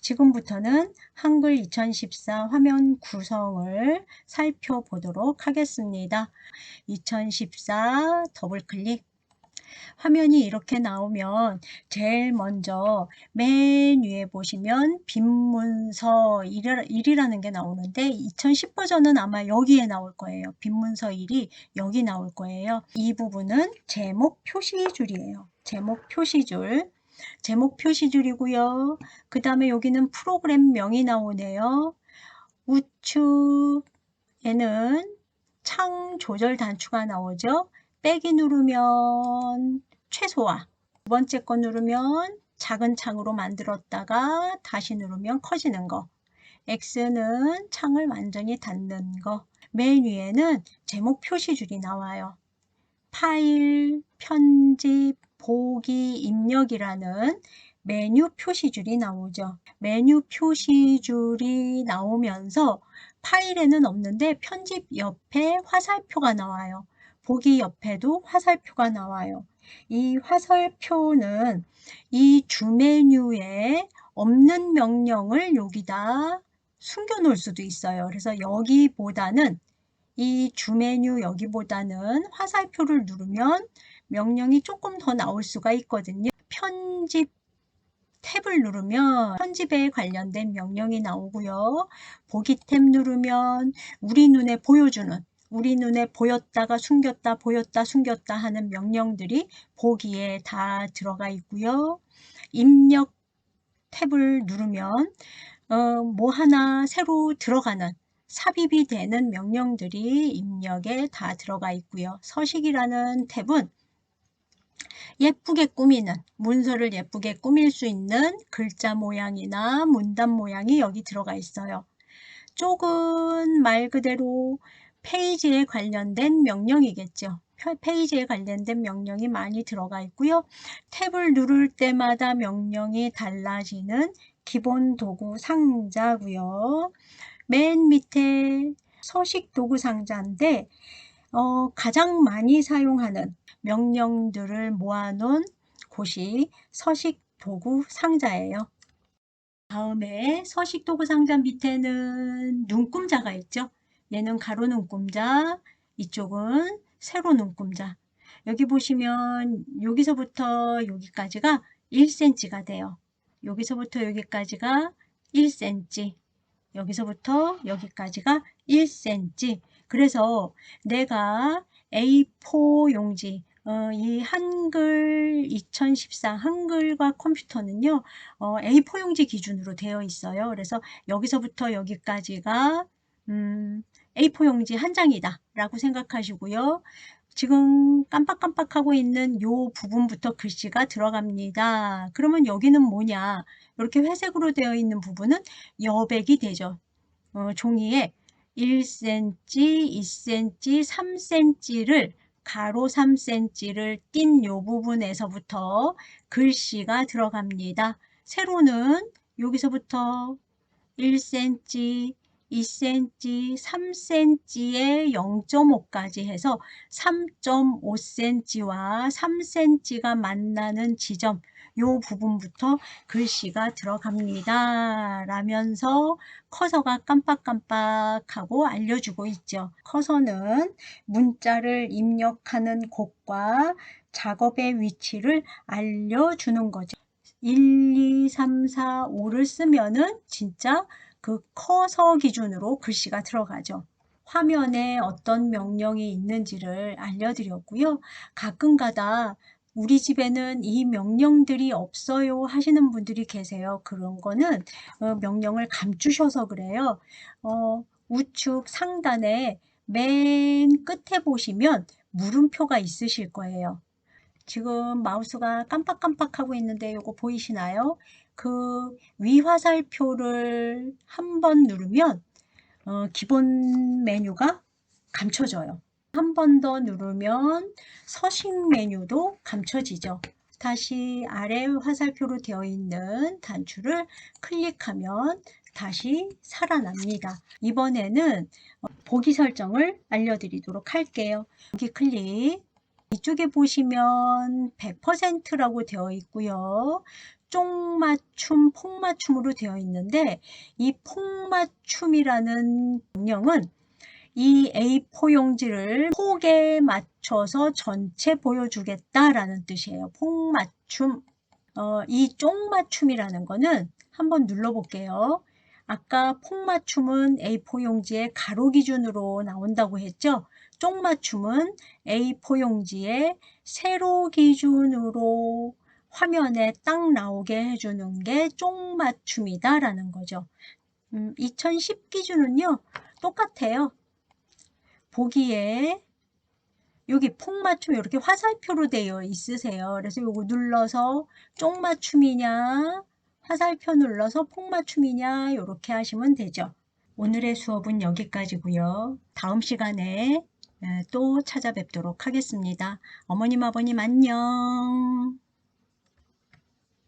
지금부터는 한글 2014 화면 구성을 살펴보도록 하겠습니다. 2014 더블 클릭 화면이 이렇게 나오면 제일 먼저 맨 위에 보시면 빈문서 1이라는 게 나오는데 2010 버전은 아마 여기에 나올 거예요. 빈문서 1이 여기 나올 거예요. 이 부분은 제목 표시줄이에요. 제목 표시줄. 제목 표시 줄이고요. 그 다음에 여기는 프로그램 명이 나오네요. 우측에는 창 조절 단추가 나오죠. 빼기 누르면 최소화 두 번째 거 누르면 작은 창으로 만들었다가 다시 누르면 커지는 거 X는 창을 완전히 닫는 거 맨 위에는 제목 표시줄이 나와요. 파일, 편집, 보기, 입력이라는 메뉴 표시줄이 나오죠. 메뉴 표시줄이 나오면서 파일에는 없는데 편집 옆에 화살표가 나와요. 보기 옆에도 화살표가 나와요. 이 화살표는 이 주메뉴에 없는 명령을 여기다 숨겨 놓을 수도 있어요. 그래서 여기보다는 이 주메뉴 여기보다는 화살표를 누르면 명령이 조금 더 나올 수가 있거든요. 편집 탭을 누르면 편집에 관련된 명령이 나오고요. 보기 탭 누르면 우리 눈에 보여주는 우리 눈에 보였다가 숨겼다 보였다 숨겼다 하는 명령들이 보기에 다 들어가 있고요. 입력 탭을 누르면 어, 뭐 하나 새로 들어가는 삽입이 되는 명령들이 입력에 다 들어가 있고요. 서식이라는 탭은 예쁘게 꾸미는 문서를 예쁘게 꾸밀 수 있는 글자 모양이나 문단 모양이 여기 들어가 있어요. 쪽은 말 그대로 페이지에 관련된 명령이겠죠. 페이지에 관련된 명령이 많이 들어가 있고요. 탭을 누를 때마다 명령이 달라지는 기본 도구 상자고요. 맨 밑에 서식 도구 상자인데 어, 가장 많이 사용하는 명령들을 모아놓은 곳이 서식 도구 상자예요. 다음에 서식 도구 상자 밑에는 눈금자가 있죠. 얘는 가로 눈금자, 이쪽은 세로 눈금자. 여기 보시면 여기서부터 여기까지가 1cm가 돼요. 여기서부터 여기까지가 1cm. 여기서부터 여기까지가 1cm. 그래서 내가 A4 용지, 어, 이 한글 2014 한글과 컴퓨터는요, 어, A4 용지 기준으로 되어 있어요. 그래서 여기서부터 여기까지가 음, A4 용지 한 장이다 라고 생각하시고요. 지금 깜빡깜빡하고 있는 요 부분부터 글씨가 들어갑니다. 그러면 여기는 뭐냐? 이렇게 회색으로 되어 있는 부분은 여백이 되죠. 어, 종이에 1cm, 2cm, 3cm를 가로 3cm를 띈 요 부분에서부터 글씨가 들어갑니다. 세로는 여기서부터 1cm, 2cm, 3cm에 0.5까지 해서 3.5cm와 3cm가 만나는 지점 이 부분부터 글씨가 들어갑니다. 라면서 커서가 깜빡깜빡하고 알려주고 있죠. 커서는 문자를 입력하는 곳과 작업의 위치를 알려주는 거죠. 1, 2, 3, 4, 5를 쓰면은 진짜 그 커서 기준으로 글씨가 들어가죠. 화면에 어떤 명령이 있는지를 알려드렸고요. 가끔가다 우리 집에는 이 명령들이 없어요 하시는 분들이 계세요. 그런 거는 어, 명령을 감추셔서 그래요. 어, 우측 상단에 맨 끝에 보시면 물음표가 있으실 거예요. 지금 마우스가 깜빡깜빡 하고 있는데 이거 보이시나요? 그 위화살표를 한 번 누르면 어, 기본 메뉴가 감춰져요. 한 번 더 누르면 서식 메뉴도 감춰지죠. 다시 아래 화살표로 되어 있는 단추를 클릭하면 다시 살아납니다. 이번에는 어, 보기 설정을 알려드리도록 할게요. 여기 클릭 이쪽에 보시면 100%라고 되어 있고요. 쪽맞춤, 폭맞춤으로 되어 있는데 이 폭맞춤이라는 명령은 이 A4 용지를 폭에 맞춰서 전체 보여주겠다라는 뜻이에요. 폭 맞춤. 어, 이 쪽 맞춤이라는 거는 한번 눌러볼게요. 아까 폭 맞춤은 A4 용지의 가로 기준으로 나온다고 했죠. 쪽 맞춤은 A4 용지의 세로 기준으로 화면에 딱 나오게 해주는 게 쪽 맞춤이다 라는 거죠. 음, 2010 기준은요 똑같아요. 보기에 여기 폭맞춤 이렇게 화살표로 되어 있으세요. 그래서 요거 눌러서 쪽맞춤이냐 화살표 눌러서 폭맞춤이냐 이렇게 하시면 되죠. 오늘의 수업은 여기까지고요. 다음 시간에 에, 또 찾아뵙도록 하겠습니다. 어머님 아버님 안녕.